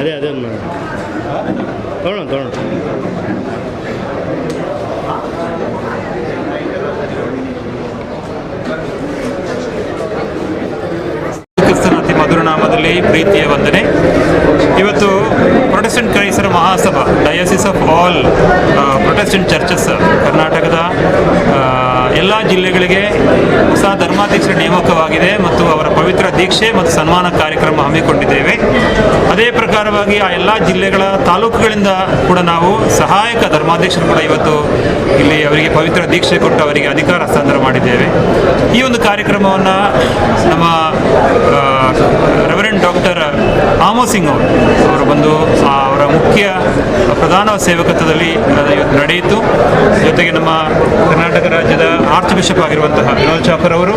ಅದೇ ಅದೇ ಮೇಡಮ್ ತೊಗೊಳ್ಳೋಣ ತೊಗೊಳ್ಳೋಣ ಕ್ರಿಸ್ತನ ಅತಿ ಮಧುರ ನಾಮದಲ್ಲಿ ಪ್ರೀತಿಯ ವಂದನೆ. ಪ್ರೊಟೆಸ್ಟೆಂಟ್ ಕ್ರೈಸ್ತರ Mahasabha diocese of all protestant churches ಕರ್ನಾಟಕದ ಎಲ್ಲ ಜಿಲ್ಲೆಗಳಿಗೆ ಹೊಸ ಧರ್ಮಾಧ್ಯಕ್ಷರ ನೇಮಕವಾಗಿದೆ ಮತ್ತು ಅವರ ಪವಿತ್ರ ದೀಕ್ಷೆ ಮತ್ತು ಸನ್ಮಾನ ಕಾರ್ಯಕ್ರಮ ಹಮ್ಮಿಕೊಂಡಿದ್ದೇವೆ. ಅದೇ ಪ್ರಕಾರವಾಗಿ ಆ ಎಲ್ಲ ಜಿಲ್ಲೆಗಳ ತಾಲೂಕುಗಳಿಂದ ಕೂಡ ನಾವು ಸಹಾಯಕ ಧರ್ಮಾಧ್ಯಕ್ಷರು ಕೂಡ ಇವತ್ತು ಇಲ್ಲಿ ಅವರಿಗೆ ಪವಿತ್ರ ದೀಕ್ಷೆ ಕೊಟ್ಟು ಅವರಿಗೆ ಅಧಿಕಾರ ಹಸ್ತಾಂತರ ಮಾಡಿದ್ದೇವೆ. ಈ ಒಂದು ಕಾರ್ಯಕ್ರಮವನ್ನು ನಮ್ಮ ಆಮೋ ಸಿಂಗ್ ಅವರು. ಅವರು ಬಂದು ಅವರ ಮುಖ್ಯ ಪ್ರಧಾನ ಸೇವಕತ್ವದಲ್ಲಿ ಇವತ್ತು ನಡೆಯಿತು. ಜೊತೆಗೆ ನಮ್ಮ ಕರ್ನಾಟಕ ರಾಜ್ಯದ ಆರ್ಚ್ ಬಿಷಪ್ ಆಗಿರುವಂತಹ ವಿನೋದ್ ಚಾಪರ್ ಅವರು,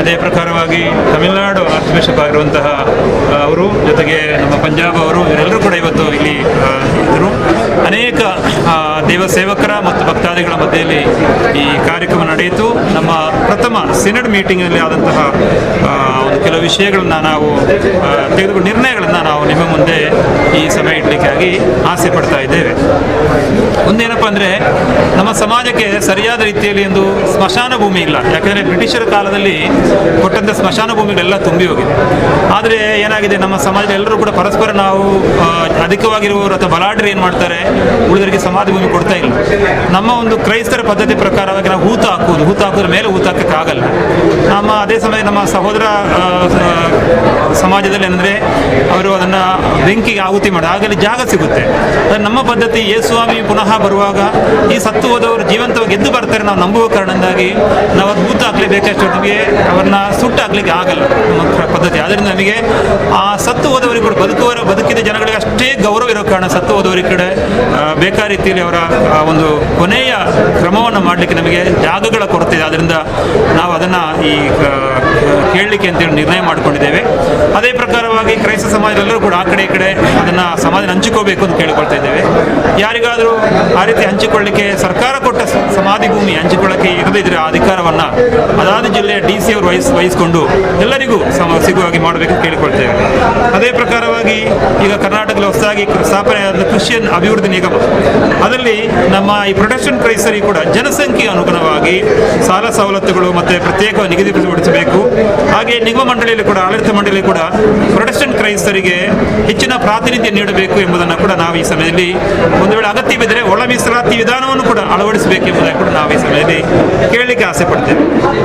ಅದೇ ಪ್ರಕಾರವಾಗಿ ತಮಿಳುನಾಡು ಆರ್ಚ್ ಬಿಷಪ್ ಆಗಿರುವಂತಹ ಅವರು, ಜೊತೆಗೆ ನಮ್ಮ ಪಂಜಾಬ್ ಅವರು, ಇವರೆಲ್ಲರೂ ಕೂಡ ಇವತ್ತು ಇಲ್ಲಿ ಇದ್ದರು. ಅನೇಕ ದೇವ ಸೇವಕರ ಮತ್ತು ಭಕ್ತಾದಿಗಳ ಮಧ್ಯೆಯಲ್ಲಿ ಈ ಕಾರ್ಯಕ್ರಮ ನಡೆಯಿತು. ನಮ್ಮ ಪ್ರಥಮ ಸಿನಡ್ ಮೀಟಿಂಗ್ನಲ್ಲಿ ಆದಂತಹ ಕೆಲವು ವಿಷಯಗಳನ್ನ ನಾವು ತೆಗೆದುಕೊಂಡು ನಿರ್ಣಯಗಳನ್ನು ನಾವು ನಿಮ್ಮ ಮುಂದೆ ಈ ಸಭೆ ಇಡಲಿಕ್ಕಾಗಿ ಆಸೆ ಪಡ್ತಾ ಇದ್ದೇವೆ. ಒಂದೇನಪ್ಪ ಅಂದರೆ, ನಮ್ಮ ಸಮಾಜಕ್ಕೆ ಸರಿಯಾದ ರೀತಿಯಲ್ಲಿ ಒಂದು ಸ್ಮಶಾನ ಭೂಮಿ ಇಲ್ಲ. ಯಾಕಂದರೆ ಬ್ರಿಟಿಷರ ಕಾಲದಲ್ಲಿ ಕೊಟ್ಟಂಥ ಸ್ಮಶಾನ ಭೂಮಿಗಳೆಲ್ಲ ತುಂಬಿ ಹೋಗಿದೆ ಆದರೆ ಏನಾಗಿದೆ, ನಮ್ಮ ಸಮಾಜದ ಎಲ್ಲರೂ ಕೂಡ ಪರಸ್ಪರ ನಾವು ಅಧಿಕವಾಗಿರುವವರು ಅಥವಾ ಬಲಾಢ್ಯರು ಏನು ಮಾಡ್ತಾರೆ, ಉಳಿದವರಿಗೆ ಸಮಾಧಿ ಭೂಮಿ ಕೊಡ್ತಾ ಇಲ್ಲ. ನಮ್ಮ ಒಂದು ಕ್ರೈಸ್ತರ ಪದ್ಧತಿ ಪ್ರಕಾರವಾಗಿ ನಾವು ಹೂತು ಹಾಕುವುದು, ಹೂತು ಹಾಕೋದ್ರ ಮೇಲೆ ಹೂತು ಹಾಕೋಕ್ಕಾಗಲ್ಲ. ನಮ್ಮ, ಅದೇ ಸಮಯ ನಮ್ಮ ಸಹೋದರ ಸಮಾಜದಲ್ಲಿ ಅಂದರೆ ಅವರು ಅದನ್ನು ಬೆಂಕಿಗೆ ಆಹುತಿ ಮಾಡಿ ಆಗಲಿ ಜಾಗ ಸಿಗುತ್ತೆ. ಆದರೆ ನಮ್ಮ ಪದ್ಧತಿ ಯೇಸುಸ್ವಾಮಿ ಪುನಃ ಬರುವಾಗ ಈ ಸತ್ತು ಹೋದವರು ಜೀವಂತವಾಗಿ ಎದ್ದು ಬರ್ತಾರೆ ನಾವು ನಂಬುವ ಕಾರಣದಿಂದಾಗಿ ನಾವು ಅದು ಭೂತ ಹಾಕಲೇಬೇಕಷ್ಟು ನಮಗೆ ಅವ್ರನ್ನ ಸುಟ್ಟು ಆಗಲ್ಲ ನಮ್ಮ ಪದ್ಧತಿ. ಆದ್ದರಿಂದ ನಮಗೆ ಆ ಸತ್ತು ಹೋದವರಿಗೆ ಕೂಡ ಬದುಕುವರ ಬದುಕಿದ ಜನಗಳಿಗೆ ಅಷ್ಟೇ ಗೌರವ ಇರೋ ಕಾರಣ ಸತ್ತು ಹೋದವರಿಗೆ ಕಡೆ ಬೇಕಾ ಬೇಕಾದ ರೀತಿಯಲ್ಲಿ ಅವರ ಒಂದು ಕೊನೆಯ ಕ್ರಮವನ್ನು ಮಾಡಲಿಕ್ಕೆ ನಮಗೆ ಜಾಗಗಳ ಕೊರತೆ ಇದೆ. ಆದ್ದರಿಂದ ನಾವು ಅದನ್ನು ಈ ಕೇಳಲಿಕ್ಕೆ ಅಂತೇಳಿ ನಿರ್ಣಯ ಮಾಡಿಕೊಂಡಿದ್ದೇವೆ. ಅದೇ ಪ್ರಕಾರವಾಗಿ ಕ್ರೈಸ್ತ ಸಮಾಜದಲ್ಲರೂ ಕೂಡ ಆ ಕಡೆ ಈ ಕಡೆ ಅದನ್ನು ಸಮಾಜ ಹಂಚಿಕೋಬೇಕು ಅಂತ ಕೇಳಿಕೊಳ್ತಾ ಇದ್ದೇವೆ. ಯಾರಿಗಾದರೂ ಆ ರೀತಿ ಹಂಚಿಕೊಳ್ಳಿಕ್ಕೆ ಸರ್ಕಾರ ಕೊಟ್ಟ ಸಮಾಧಿ ಭೂಮಿ ಹಂಚಿಕೊಳ್ಳಕ್ಕೆ ಇರದಿದ್ರೆ ಆ ಅಧಿಕಾರವನ್ನು ಅದಾದ ಜಿಲ್ಲೆಯ ಡಿ ಸಿ ಅವರು ವಹಿಸ್, ವಹಿಸಿಕೊಂಡು ಎಲ್ಲರಿಗೂ ಸಮ, ಸಿಗುವಾಗಿ ಮಾಡಬೇಕು ಕೇಳಿಕೊಳ್ತೇವೆ. ಅದೇ ಪ್ರಕಾರವಾಗಿ ಈಗ ಕರ್ನಾಟಕದಲ್ಲಿ ಹೊಸದಾಗಿ ಸ್ಥಾಪನೆಯಾದ ಕ್ರಿಶ್ಚಿಯನ್ ಅಭಿವೃದ್ಧಿ ನಿಗಮ. ಅದರಲ್ಲಿ ನಮ್ಮ ಈ ಪ್ರೊಟೆಕ್ಷನ್ ಪ್ರೈಸರಿ ಕೂಡ ಜನಸಂಖ್ಯೆ ಅನುಗುಣವಾಗಿ ಸಾಲ ಸವಲತ್ತುಗಳು ಮತ್ತು ಪ್ರತ್ಯೇಕ ನಿಗದಿಪಡಿಸಬೇಕು ಹಾಗೆ ನಿಗಮ ಮಂಡಳಿಯಲ್ಲಿ ಕೂಡ, ಆಡಳಿತ ಮಂಡಳಿ ಕೂಡ ಪ್ರೊಟೆಕ್ಷನ್ ಕ್ರೈಸ್ತರಿಗೆ ಹೆಚ್ಚಿನ ಪ್ರಾತಿನಿಧ್ಯ ನೀಡಬೇಕು ಎಂಬುದನ್ನು ಕೂಡ ನಾವು ಈ ಸಮಯದಲ್ಲಿ ಒಂದು ವೇಳೆ ಅಗತ್ಯವಿದ್ದರೆ ಒಳ ಮೀಸಲಾತಿ ವಿಧಾನವನ್ನು ಕೂಡ ಅಳವಡಿಸಬೇಕು ಎಂಬುದನ್ನು ಕೂಡ ನಾವು ಈ ಸಮಯದಲ್ಲಿ ಕೇಳಲಿಕ್ಕೆ ಆಸೆ ಪಡ್ತೇವೆ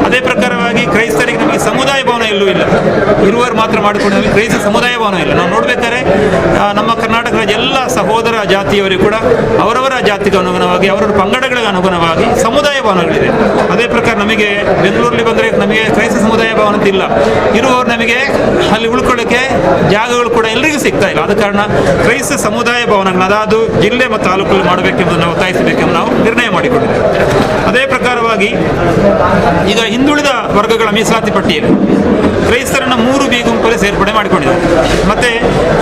ಅದೇ ಪ್ರಕಾರವಾಗಿ ಕ್ರೈಸ್ತರಿಗೆ ನಮಗೆ ಸಮುದಾಯ ಭವನ ಎಲ್ಲೂ ಇಲ್ಲ. ಇರುವರು ಮಾತ್ರ ಮಾಡಿಕೊಂಡು ಕ್ರೈಸ್ತ ಸಮುದಾಯ ಭವನ ಇಲ್ಲ. ನಾವು ನೋಡ್ಬೇಕಾದ್ರೆ ನಮ್ಮ ಕರ್ನಾಟಕದ ಎಲ್ಲ ಸಹೋದರ ಜಾತಿಯವರಿಗೂ ಕೂಡ ಅವರವರ ಜಾತಿಗೆ ಅನುಗುಣವಾಗಿ, ಅವರವರ ಪಂಗಡಗಳಿಗೆ ಅನುಗುಣವಾಗಿ ಸಮುದಾಯ ಭವನಗಳಿದೆ. ಅದೇ ಪ್ರಕಾರ ನಮಗೆ ಬೆಂಗಳೂರಲ್ಲಿ ಬಂದರೆ ನಮಗೆ ಕ್ರೈಸ್ತ ಸಮುದಾಯ ಭವನ ಇಲ್ಲ. ಇರುವವರು ನಮಗೆ ಅಲ್ಲಿ ಉಳ್ಕೊಳ್ಳೋಕ್ಕೆ ಜಾಗಗಳು ಕೂಡ ಎಲ್ಲರಿಗೂ ಸಿಗ್ತಾ ಇಲ್ಲ. ಆದ ಕಾರಣ ಕ್ರೈಸ್ತ ಸಮುದಾಯ ಭವನಗಳನ್ನ ಅದಾದ ಜಿಲ್ಲೆ ಮತ್ತು ತಾಲೂಕಲ್ಲಿ ಮಾಡಬೇಕೆಂಬುದನ್ನು ನಾವು ಒತ್ತಾಯಿಸಬೇಕೆಂದು ನಾವು ನಿರ್ಣಯ ಮಾಡಿಕೊಂಡಿದ್ದೇವೆ. ಅದೇ ಪ್ರಕಾರವಾಗಿ ಈಗ ಹಿಂದುಳಿದ ವರ್ಗಗಳ ಮೀಸಲಾತಿ ಪಟ್ಟಿಯಲ್ಲಿ ಕ್ರೈಸ್ತರನ್ನ ಮೂರು ಬಿ ಗುಂಪಲ್ಲಿ ಸೇರ್ಪಡೆ ಮಾಡಿಕೊಂಡಿದ್ದಾರೆ. ಮತ್ತೆ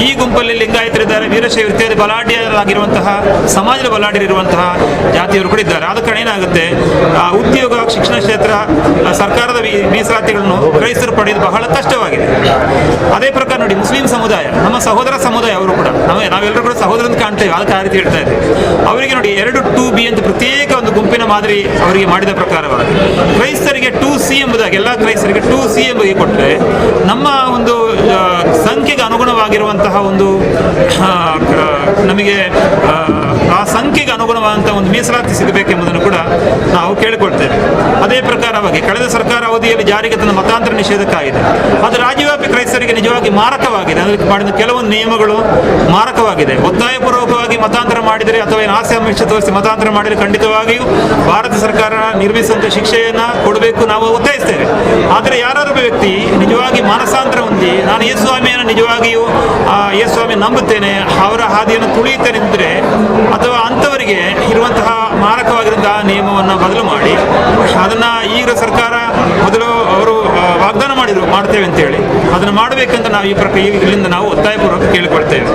ಈ ಗುಂಪಲ್ಲಿ ಲಿಂಗಾಯತರಿದ್ದಾರೆ, ವೀರಶೈವ ಇತ್ಯಾದಿ ಬಲಾಢ್ಯರಾಗಿರುವಂತಹ, ಸಮಾಜದ ಬಲಾಢ್ಯರಿರುವಂತಹ ಜಾತಿಯವರು ಕೂಡ ಇದ್ದಾರೆ. ಆದ ಕಾರಣ ಏನಾಗುತ್ತೆ ಉದ್ಯೋಗ, ಶಿಕ್ಷಣ ಕ್ಷೇತ್ರ ಸರ್ಕಾರದ ಮೀಸಲಾತಿಗಳನ್ನು ಕ್ರೈಸ್ತರು ಪಡೆಯುವುದು ಬಹಳ ಕಷ್ಟವಾಗಿದೆ. ಅದೇ ಪ್ರಕಾರ ನೋಡಿ, ಮುಸ್ಲಿಂ ಸಮುದಾಯ, ನಮ್ಮ ಸಹೋದರ ಸಮುದಾಯ ಅವರು ಕೂಡ, ನಾವು, ನಾವೆಲ್ಲರೂ ಕೂಡ ಸಹೋದರ ಅಂತ ಕಾಣ್ತೇವೆ. ಅದಕ್ಕೆ ಆ ರೀತಿ ಹೇಳ್ತಾ ಇದ್ದೀವಿ ಅವರಿಗೆ ನೋಡಿ, ಎರಡು ಟು ಬಿ ಅಂತ ಪ್ರತ್ಯೇಕ ಒಂದು ಗುಂಪಿನ ಮಾದರಿ ಅವರಿಗೆ ಮಾಡಿದ ಪ್ರಕಾರವಾಗಿ. ಕ್ರೈಸ್ತರಿಗೆ ಟೂ ಸಿ ಎಂಬುದಾಗಿ, ಎಲ್ಲ ಕ್ರೈಸ್ತರಿಗೆ ಟೂ ಸಿ ಎಂಬುದಾಗಿ ಕೊಟ್ಟರೆ ನಮ್ಮ ಒಂದು ಸಂಖ್ಯೆಗೆ ಅನುಗುಣವಾಗಿರುವಂತಹ ಒಂದು ನಮಗೆ ಆ, ಸಂಖ್ಯೆಗೆ ಅನುಗುಣವಾದಂತಹ ಒಂದು ಮೀಸಲಾತಿ ಸಿಗಬೇಕೆಂಬುದನ್ನು ಕೂಡ ನಾವು ಕೇಳಿಕೊಳ್ತೇವೆ. ಅದೇ ಪ್ರಕಾರವಾಗಿ ಕಳೆದ ಸರ್ಕಾರ ಅವಧಿಯಲ್ಲಿ ಜಾರಿಗೆ ತಂದ ಮತಾಂತರ ನಿಷೇಧಕ್ಕಾಗಿದೆ. ಅದು ರಾಜ್ಯವ್ಯಾಪಿ ಕ್ರೈಸ್ತರಿಗೆ ನಿಜವಾಗಿ ಮಾರಕವಾಗಿದೆ. ಅದಕ್ಕೆ ಮಾಡಿದ ಕೆಲವೊಂದು ನಿಯಮಗಳು ಮಾರಕವಾಗಿದೆ. ಒತ್ತಾಯಪೂರ್ವಕವಾಗಿ ಮತಾಂತರ ಮಾಡಿದರೆ ಅಥವಾ ಏನು ಆಮಿಷ ತೋರಿಸಿ ಮತಾಂತರ ಮಾಡಿದರೆ ಖಂಡಿತವಾಗಿಯೂ ಭಾರತ ಸರ್ಕಾರ ನಿರ್ಮಿಸುವಂಥ ಶಿಕ್ಷೆಯನ್ನು ಕೊಡಬೇಕು ನಾವು ಒತ್ತಾಯಿಸ್ತೇವೆ. ಆದರೆ ಯಾರಾದ್ರೂ ವ್ಯಕ್ತಿ ನಿಜವಾಗಿ ಮಾನಸಾಂತರ ಹೊಂದಿ ನಾನು ಯೇಸುಸ್ವಾಮಿಯನ್ನು ನಿಜವಾಗಿಯೂ ಆ ಯೇಸುಸ್ವಾಮಿ ನಂಬುತ್ತೇನೆ ಅವರ ಹಾದಿಯನ್ನು ತುಳಿಯುತ್ತೇನೆ ಎಂದರೆ ಅಥವಾ ಅಂಥವರಿಗೆ ಇರುವಂತಹ ಮಾರಕವಾಗಿರುವಂತಹ ನಿಯಮವನ್ನು ಬದಲು ಮಾಡಿ. ಅದನ್ನು ಈಗ ಸರ್ಕಾರ ಮೊದಲು ಅವರು ವಾಗ್ದಾನ ಮಾಡಿದ್ರು, ಮಾಡ್ತೇವೆ ಅಂತೇಳಿ. ಅದನ್ನು ಮಾಡಬೇಕಂತ ನಾವು ಈ ಪ್ರಕಾರ ಇಲ್ಲಿಂದ ನಾವು ಒತ್ತಾಯಪೂರ್ವಕ ಕೇಳಿಕೊಳ್ತೇವೆ.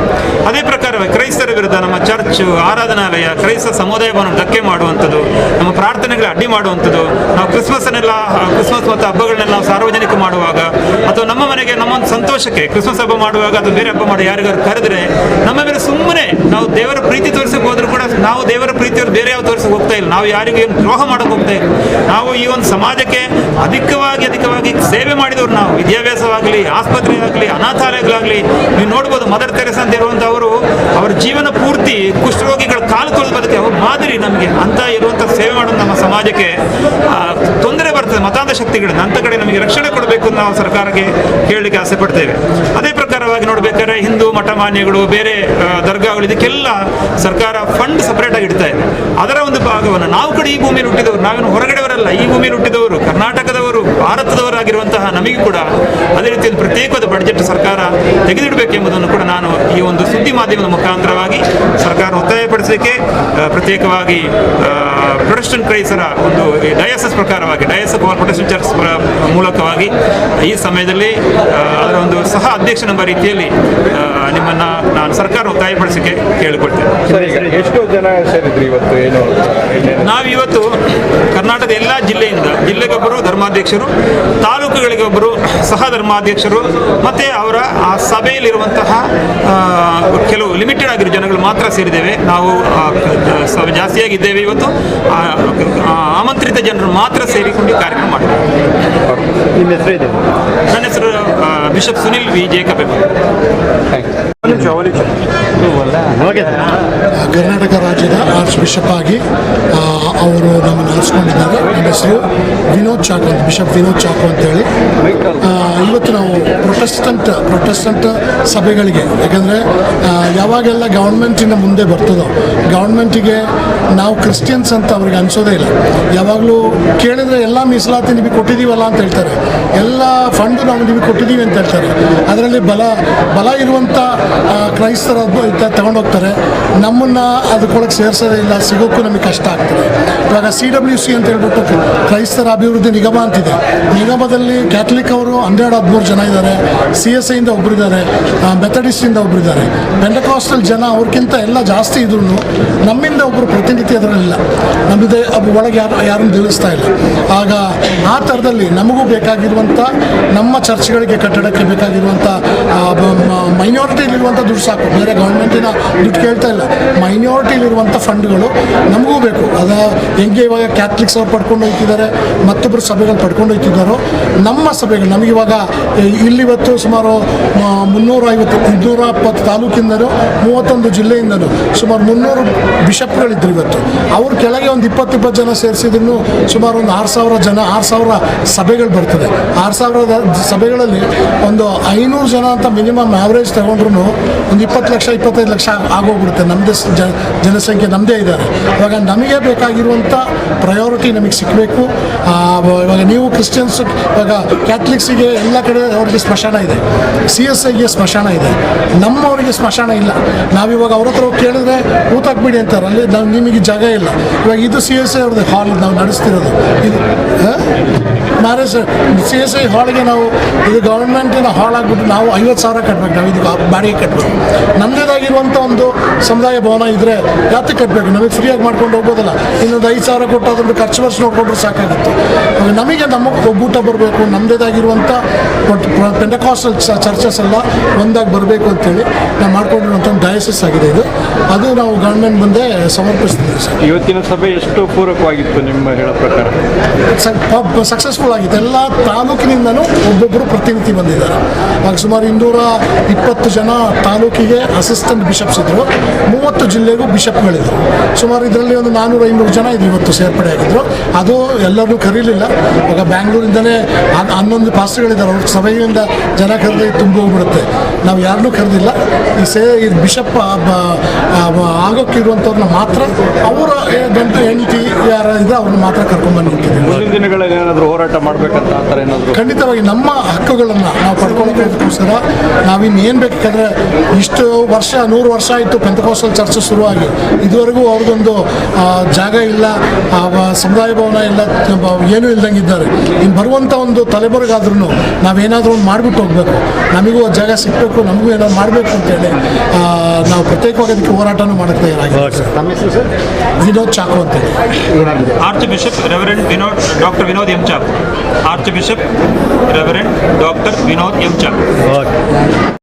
ಅದೇ ಪ್ರಕಾರವಾಗಿ ಕ್ರೈಸ್ತರ ವಿರುದ್ಧ ನಮ್ಮ ಚರ್ಚ್, ಆರಾಧನಾಲಯ, ಕ್ರೈಸ್ತ ಸಮುದಾಯವನ್ನು ಧಕ್ಕೆ ಮಾಡುವಂಥದ್ದು, ನಮ್ಮ ಪ್ರಾರ್ಥನೆಗಳ ಅಡ್ಡಿ ಮಾಡುವಂಥದ್ದು, ನಾವು ಕ್ರಿಸ್ಮಸ್ನೆಲ್ಲ ಕ್ರಿಸ್ಮಸ್ ಮತ್ತು ಹಬ್ಬಗಳನ್ನೆಲ್ಲ ನಾವು ಸಾರ್ವಜನಿಕ ಮಾಡುವಾಗ ಅಥವಾ ನಮ್ಮ ಮನೆಗೆ ನಮ್ಮ ಒಂದು ಸಂತೋಷಕ್ಕೆ ಕ್ರಿಸ್ಮಸ್ ಹಬ್ಬ ಮಾಡುವಾಗ ಅಥವಾ ಬೇರೆ ಹಬ್ಬ ಮಾಡಿ ಯಾರಿಗಾರು ಕರೆದ್ರೆ ನಮ್ಮ ಮೇಲೆ ಸುಮ್ಮನೆ ನಾವು ದೇವರ ಪ್ರೀತಿ ತೋರಿಸಕ್ಕೆ ನಾವು ದೇವರ ಪ್ರೀತಿಯವರು ಬೇರೆ ಯಾವ ತೋರಿಸಕ್ಕೆ ಹೋಗ್ತಾ ಇಲ್ಲ. ನಾವು ಯಾರಿಗೂ ಏನು ದ್ರೋಹ ಮಾಡಕ್ಕೆ ಹೋಗ್ತಾ ಇಲ್ಲ. ನಾವು ಈ ಒಂದು ಸಮಾಜಕ್ಕೆ ಅಧಿಕವಾಗಿ ಅಧಿಕವಾಗಿ ಸೇವೆ ಮಾಡಿದವರು ನಾವು. ವಿದ್ಯಾಭ್ಯಾಸವಾಗಲಿ ಆಸ್ಪತ್ರೆ ಆಗಲಿ ಅನಾಥಾಲಯಗಳಾಗಲಿ, ನೀವು ನೋಡ್ಬೋದು ಮದರ್ ತೆರೆಸ್ ಅಂತ ಇರುವಂಥವರು ಅವರ ಜೀವನ ಪೂರ್ತಿ ಕುಷ್ಠರೋಗಿಗಳ ಕಾಲು ತೊಳೆದು ಬದುಕಿ ಅವ್ರ ಮಾದರಿ ನಮಗೆ. ಅಂತ ಇರುವಂಥ ಸೇವೆ ಮಾಡೋದು ನಮ್ಮ ಸಮಾಜಕ್ಕೆ ತೊಂದರೆ ಬರ್ತದೆ. ಮತಾಂಧ ಶಕ್ತಿಗಳಿಂದ ಅಂತ ಕಡೆ ನಮಗೆ ರಕ್ಷಣೆ ಕೊಡಬೇಕು ನಾವು ಸರ್ಕಾರಕ್ಕೆ ಕೇಳಲಿಕ್ಕೆ ಆಸೆ ಪಡ್ತೇವೆ. ಅದೇ ಪ್ರಕಾರವಾಗಿ ನೋಡಬೇಕಾದ್ರೆ ಹಿಂದೂ ಮಠಮಾನ್ಯಗಳು ಬೇರೆ ಆ, ದರ್ಗಾಗಳು ಇದಕ್ಕೆಲ್ಲ ಸರ್ಕಾರ ಫಂಡ್ ಸಪರೇಟ್ ಆಗಿ ಇಡ್ತಾ ಇದೆ. ಅದರ ಒಂದು ಭಾಗವನ್ನು ನಾವು ಕೂಡ ಈ ಭೂಮಿಯಲ್ಲಿ ಹುಟ್ಟಿದವರು ನಾವೇನು ಹೊರಗಡೆಯವರಲ್ಲ ಈ ಭೂಮಿಯಲ್ಲಿ ಹುಟ್ಟಿದವರು ಕರ್ನಾಟಕದವರು ಭಾರತದವರಾಗಿರುವಂತಹ ನಮಗೆ ಕೂಡ ಅದೇ ರೀತಿಯಲ್ಲಿ ಪ್ರತ್ಯೇಕವಾದ ಬಡ್ಜೆಟ್ ಸರ್ಕಾರ ತೆಗೆದಿಡಬೇಕೆಂಬುದನ್ನು ಕೂಡ ನಾನು ಈ ಒಂದು ಸುದ್ದಿ ಮಾಧ್ಯಮದ ಮುಖಾಂತರವಾಗಿ ಸರ್ಕಾರ ಒತ್ತಾಯಪಡಿಸಲಿಕ್ಕೆ ಪಡಿಸಲಿಕ್ಕೆ ಪ್ರತ್ಯೇಕವಾಗಿ ಪ್ರೊಟೆಸ್ಟೆಂಟ್ ಕ್ರೈಸರ ಒಂದು ಡಯಾಸಸ್ ಪ್ರಕಾರವಾಗಿ ಡಯಾಸ್ ಫಾರ್ ಪ್ರೊಟೆಸ್ಟೆಂಟ್ ಚರ್ಚ್ ಮೂಲಕವಾಗಿ ಈ ಸಮಯದಲ್ಲಿ ಅದರ ಒಂದು ಸಹ ರೀತಿಯಲ್ಲಿ ನಿಮ್ಮನ್ನ ನಾನು ಸರ್ಕಾರ ಒತ್ತಾಯಪಡಿಸಿಕೆ ಕೇಳಿಕೊಳ್ತೇನೆ. ಎಷ್ಟು ಜನ ಸೇರಿದ್ರಿ ಇವತ್ತು? ಏನು? ನಾವಿವತ್ತು ಕರ್ನಾಟಕದ ಎಲ್ಲ ಜಿಲ್ಲೆಯಿಂದ ಜಿಲ್ಲೆಗೊಬ್ಬರು ಧರ್ಮಾಧ್ಯಕ್ಷರು ತಾಲೂಕುಗಳಿಗೆ ಒಬ್ಬರು ಸಹ ಧರ್ಮಾಧ್ಯಕ್ಷರು ಮತ್ತೆ ಅವರ ಆ ಸಭೆಯಲ್ಲಿರುವಂತಹ ಕೆಲವು ಲಿಮಿಟೆಡ್ ಆಗಿರೋ ಜನಗಳು ಮಾತ್ರ ಸೇರಿದ್ದೇವೆ. ನಾವು ಜಾಸ್ತಿಯಾಗಿದ್ದೇವೆ ಇವತ್ತು. ಆಮಂತ್ರಿತ ಜನರು ಮಾತ್ರ ಸೇರಿಕೊಂಡು ಕಾರ್ಯಕ್ರಮ ಮಾಡಿದ್ದೇವೆ ನಿಮ್ಮ ಹೆಸರು ಇದೆ ನನ್ನ ಹೆಸರು ಆ, ಬಿಷಪ್ ಸುನಿಲ್ ವಿ ಜೇಕಬೆ ಕರ್ನಾಟಕ ರಾಜ್ಯದ ಆರ್ಚ್ ಬಿಷಪ್ ಆಗಿ ಅವರು ನಮ್ಮನ್ನು ಆರಿಸ್ಕೊಂಡಿದ್ದಾರೆ. ನಮ್ಮ ಹೆಸರು ವಿನೋದ್ ಚಾಕು ಅಂತ, ಬಿಷಪ್ ವಿನೋದ್ ಚಾಕು ಅಂತೇಳಿ. ಇವತ್ತು ನಾವು ಪ್ರೊಟೆಸ್ಟೆಂಟ್ ಪ್ರೊಟೆಸ್ಟೆಂಟ್ ಸಭೆಗಳಿಗೆ, ಯಾಕಂದರೆ ಯಾವಾಗೆಲ್ಲ ಗೌರ್ಮೆಂಟಿನ ಮುಂದೆ ಬರ್ತದೋ ಗೌರ್ಮೆಂಟಿಗೆ ನಾವು ಕ್ರಿಶ್ಚಿಯನ್ಸ್ ಅಂತ ಅವ್ರಿಗೆ ಅನಿಸೋದೇ ಇಲ್ಲ. ಯಾವಾಗಲೂ ಕೇಳಿದರೆ ಎಲ್ಲ ಮೀಸಲಾತಿ ನಿಮಗೆ ಕೊಟ್ಟಿದ್ದೀವಲ್ಲ ಅಂತ ಹೇಳ್ತಾರೆ. ಎಲ್ಲ ಫಂಡ್ ನಾವು ನಿಮಗೆ ಕೊಟ್ಟಿದ್ದೀವಿ ಅಂತ ಹೇಳ್ತಾರೆ. ಅದರಲ್ಲಿ ಬಲ ಬಲ ಇರುವಂಥ ಕ್ರೈಸ್ತರ ಕ್ರೈಸ್ತರ ತಗೊಂಡೋಗ್ತಾರೆ ನಮ್ಮನ್ನು ಅದಕ್ಕೊಳಗೆ ಸೇರಿಸೋದೇ ಇಲ್ಲ, ಸಿಗೋಕ್ಕೂ ನಮಗೆ ಕಷ್ಟ ಆಗ್ತದೆ. ಇವಾಗ ಸಿ ಡಬ್ಲ್ಯೂ ಸಿ ಅಂತ ಹೇಳ್ಬಿಟ್ಟು ಕ್ರೈಸ್ತರ ಅಭಿವೃದ್ಧಿ ನಿಗಮ ಅಂತಿದೆ. ನಿಗಮದಲ್ಲಿ ಕ್ಯಾಥಲಿಕ್ ಅವರು ಹನ್ನೆರಡು, ಹದಿಮೂರು ಜನ ಇದ್ದಾರೆ. ಸಿ ಎಸ್ ಐಯಿಂದ ಒಬ್ಬರಿದ್ದಾರೆ ಮೆಥಡಿಸ್ಟಿಂದ ಒಬ್ಬರಿದ್ದಾರೆ ಬೆಂಡಕಾಸ್ಟಲ್ ಜನ ಅವ್ರಿಗಿಂತ ಎಲ್ಲ ಜಾಸ್ತಿ ಇದ್ರು ನಮ್ಮಿಂದ ಒಬ್ಬರು ಪ್ರತಿನಿಧಿ ಅದರಲ್ಲಿಲ್ಲ. ನಮ್ಮದೇ ಒಳಗೆ ಯಾರು, ಯಾರನ್ನು ನಿಲ್ಲಿಸ್ತಾ ಇಲ್ಲ. ಆಗ ಆ ಥರದಲ್ಲಿ ನಮಗೂ ಬೇಕಾಗಿರುವಂಥ ನಮ್ಮ ಚರ್ಚ್ಗಳಿಗೆ ಕಟ್ಟಡಕ್ಕೆ ಬೇಕಾಗಿರುವಂಥ ಮೈನಾರಿಟಿಲಿರುವಂಥ ದುಡ್ಡು ಸಾಕು. ಬೇರೆ ಗೌರ್ಮೆಂಟಿನ ದುಡ್ಡು ಕೇಳ್ತಾ ಇಲ್ಲ. ಮೈನಾರಿಟಿಲಿರುವಂಥ ಫಂಡ್ಗಳು ನಮಗೂ ಬೇಕು. ಅದು ಹೆಂಗೆ ಇವಾಗ ಕ್ಯಾಥ್ಲಿಕ್ಸ್ ಅವ್ರು ಪಡ್ಕೊಂಡು ಹೋಗ್ತಿದ್ದಾರೆ ಮತ್ತೊಬ್ಬರು ಸಭೆಗಳು ಪಡ್ಕೊಂಡು ಹೋಗ್ತಿದ್ದಾರೋ, ನಮ್ಮ ಸಭೆಗಳು ನಮಗಿವಾಗ ಇಲ್ಲಿವತ್ತು ಸುಮಾರು ಮುನ್ನೂರ ಐವತ್ತು ಇನ್ನೂರ ಇಪ್ಪತ್ತು ತಾಲೂಕಿಂದಲೂ ಮೂವತ್ತೊಂದು ಜಿಲ್ಲೆಯಿಂದಲೂ ಸುಮಾರು ಮುನ್ನೂರು ಬಿಷಪ್ಗಳಿದ್ರು ಇವತ್ತು. ಅವ್ರ ಕೆಳಗೆ ಒಂದು ಇಪ್ಪತ್ತು ಇಪ್ಪತ್ತು ಜನ ಸೇರಿಸಿದ್ರು, ಸುಮಾರು ಒಂದು ಆರು ಸಾವಿರ ಜನ, ಆರು ಸಾವಿರ ಸಭೆಗಳು ಬರ್ತದೆ. ಆರು ಸಾವಿರದ ಸಭೆಗಳಲ್ಲಿ ಒಂದು ಐನೂರು ಜನ ಅಂತ ಮಿನಿಮಮ್ ಆವ್ರೇಜ್ ತಗೊಂಡ್ರು ಒಂದು ಇಪ್ಪತ್ತು ಲಕ್ಷ, ಇಪ್ಪತ್ತೈದು ಲಕ್ಷ ಆಗೋಗ್ಬಿಡುತ್ತೆ. ನಮ್ಮದೇ ಜನಸಂಖ್ಯೆ ನಮ್ಮದೇ ಇದ್ದಾರೆ. ಇವಾಗ ನಮಗೆ ಬೇಕಾಗಿರುವಂಥ ಪ್ರಯಾರಿಟಿ ನಮಗೆ ಸಿಕ್ಕಬೇಕು ಇವಾಗ ನೀವು ಕ್ರಿಶ್ಚಿಯನ್ಸ್ ಇವಾಗ ಕ್ಯಾಥಲಿಕ್ಸಿಗೆ ಎಲ್ಲ ಕಡೆ ಅವ್ರಿಗೆ ಸ್ಮಶಾನ ಇದೆ. ಸಿ ಎಸ್ ಐಗೆ ಸ್ಮಶಾನ ಇದೆ. ನಮ್ಮವರಿಗೆ ಸ್ಮಶಾನ ಇಲ್ಲ. ನಾವಿವಾಗ ಅವ್ರ ಹತ್ರ ಹೋಗಿ ಕೇಳಿದ್ರೆ ಊತಾಕ್ಬಿಡಿ ಅಂತಾರೆ. ಅಲ್ಲಿ ನಾವು ನಿಮಗೆ ಜಾಗ ಇಲ್ಲ. ಇವಾಗ ಇದು ಸಿ ಎಸ್ ಐ ಅವ್ರದ್ದು ಹಾಲ್ ನಾವು ನಡೆಸ್ತಿರೋದು. ಇದು ಮ್ಯಾರೇಜ್ ಸಿ ಎಸ್ ಐ ಹಾಲ್ಗೆ ನಾವು ಇದು ಗೌರ್ಮೆಂಟಿನ ಹಾಲ್ ಆಗಿಬಿಟ್ಟು ನಾವು ಐವತ್ತು ಸಾವಿರ ಕಟ್ಟಬೇಕು ನಾವು ಇದು ಬಾಡಿಗೆ ಕಟ್ಟಬೇಕು ನಮ್ಮದೇದಾಗಿರುವಂಥ ಒಂದು ಸಮುದಾಯ ಭವನ ಇದ್ದರೆ ಯಾತಕ್ಕೆ ಕಟ್ಟಬೇಕು ನಮಗೆ ಫ್ರೀಯಾಗಿ ಮಾಡ್ಕೊಂಡು ಹೋಗ್ಬೋದಲ್ಲ. ಇನ್ನೊಂದು ಐದು ಸಾವಿರ ಕೊಟ್ಟು ಅದನ್ನು ಖರ್ಚು ವರ್ಷ ನೋಡಿಕೊಂಡ್ರೆ ಸಾಕಾಗುತ್ತೆ. ನಮಗೆ ನಮ್ಮ ಒಬ್ಬೂಟ ಬರಬೇಕು ನಮ್ಮದೇದಾಗಿರುವಂಥ ಪೆಂಡಕಾಸ್ಟಲ್ ಚರ್ಚಸ್ ಎಲ್ಲ ಒಂದಾಗಿ ಬರಬೇಕು ಅಂತೇಳಿ ನಾವು ಮಾಡ್ಕೊಂಡಿರುವಂಥ ಒಂದು ಡಯಾಸಿಸ್ ಆಗಿದೆ ಇದು. ಅದು ನಾವು ಗೌರ್ಮೆಂಟ್ ಮುಂದೆ ಸಮರ್ಪಿಸ್ತೀವಿ ಸರ್. ಇವತ್ತಿನ ಸಭೆ ಎಷ್ಟು ಪೂರಕವಾಗಿತ್ತು ನಿಮ್ಮ ಹೇಳೋ ಪ್ರಕಾರ? ಸಕ್ಸಸ್ಫುಲ್ ಆಗಿದೆ ಎಲ್ಲ ತಾಲೂಕಿನಿಂದನೂ ಒಬ್ಬೊಬ್ಬರು ಪ್ರತಿನಿಧಿ ಬಂದಿದ್ದಾರೆ. ಆಗ ಸುಮಾರು ಇನ್ನೂರ ಇಪ್ಪತ್ತು ಜನ ತಾಲೂಕಿಗೆ ಅಸಿಸ್ಟೆಂಟ್ ಬಿಷಪ್ಸ್ ಇದ್ದರು ಮೂವತ್ತು ಜಿಲ್ಲೆಗೂ ಬಿಷಪ್ಗಳಿದ್ರು ಸುಮಾರು ಇದರಲ್ಲಿ ಒಂದು ನಾನ್ನೂರು ಐನೂರು ಜನ ಇದು ಇವತ್ತು ಸೇರ್ಪಡೆ ಆಗಿದ್ರು. ಅದು ಎಲ್ಲರೂ ಕರೀಲಿಲ್ಲ. ಇವಾಗ ಬ್ಯಾಂಗ್ಳೂರಿಂದಲೇ ಹನ್- ಹನ್ನೊಂದು ಪಾಸ್ಟ್ಗಳಿದ್ದಾರೆ ಅವ್ರ ಸಭೆಯಿಂದ ಜನ ಕರೆದು ತುಂಬಿ ಹೋಗ್ಬಿಡುತ್ತೆ ನಾವು ಯಾರನ್ನೂ ಕರೆದಿಲ್ಲ. ಈ ಸೇ ಇದು ಬಿಷಪ್ ಆಗೋಕ್ಕಿರುವಂಥವ್ರನ್ನ ಮಾತ್ರ ಅವರ ಗಂಟು ಹೆಂಡತಿ ಯಾರ ಇದ್ರೆ ಅವ್ರನ್ನ ಮಾತ್ರ ಕರ್ಕೊಂಡ್ಬಂದು ದಿನಗಳಲ್ಲಿ ಏನಾದರೂ ಹೋರಾಟ ಮಾಡ್ಬೇಕಂತ ಆ ಥರ ಏನಾದರೂ? ಖಂಡಿತವಾಗಿ ನಮ್ಮ ಹಕ್ಕುಗಳನ್ನು ನಾವು ಪಡ್ಕೊಳ್ಳೋಕ್ಕೋಸ್ಕರ ನಾವಿನ್ನು ಏನು ಬೇಕಾದ್ರೆ ಇಷ್ಟು ವರ್ಷ ನೂರು ವರ್ಷ ಆಯಿತು ಪೆಂತಕೋಸಲ್ ಚರ್ಚ್ ಶುರುವಾಗಿ. ಇದುವರೆಗೂ ಅವ್ರಿಗೊಂದು ಆ, ಜಾಗ ಇಲ್ಲ ಸಮುದಾಯ ಭವನ ಇಲ್ಲ ಏನೂ ಇಲ್ದಂಗೆ ಇದ್ದಾರೆ. ಇನ್ನು ಬರುವಂಥ ಒಂದು ತಲೆಬರಿಗಾದ್ರೂ ನಾವೇನಾದರೂ ಒಂದು ಮಾಡಿಬಿಟ್ಟು ಹೋಗಬೇಕು. ನಮಗೂ ಜಾಗ ಜಾಗ ಸಿಗಬೇಕು ನಮಗೂ ಏನೋ ಮಾಡಬೇಕು ಅಂತೇಳಿ ಆ, ನಾವು ಪ್ರತ್ಯೇಕವಾಗಿ ಅದಕ್ಕೆ ಹೋರಾಟನೂ ಮಾಡಕ್ಕೆ ವಿನೋದ್ ಚಾಕು ಅಂತೇಳಿ archbishop reverend Vinod doctor Vinod M Chacko. Archbishop reverend doctor Vinod M Chacko.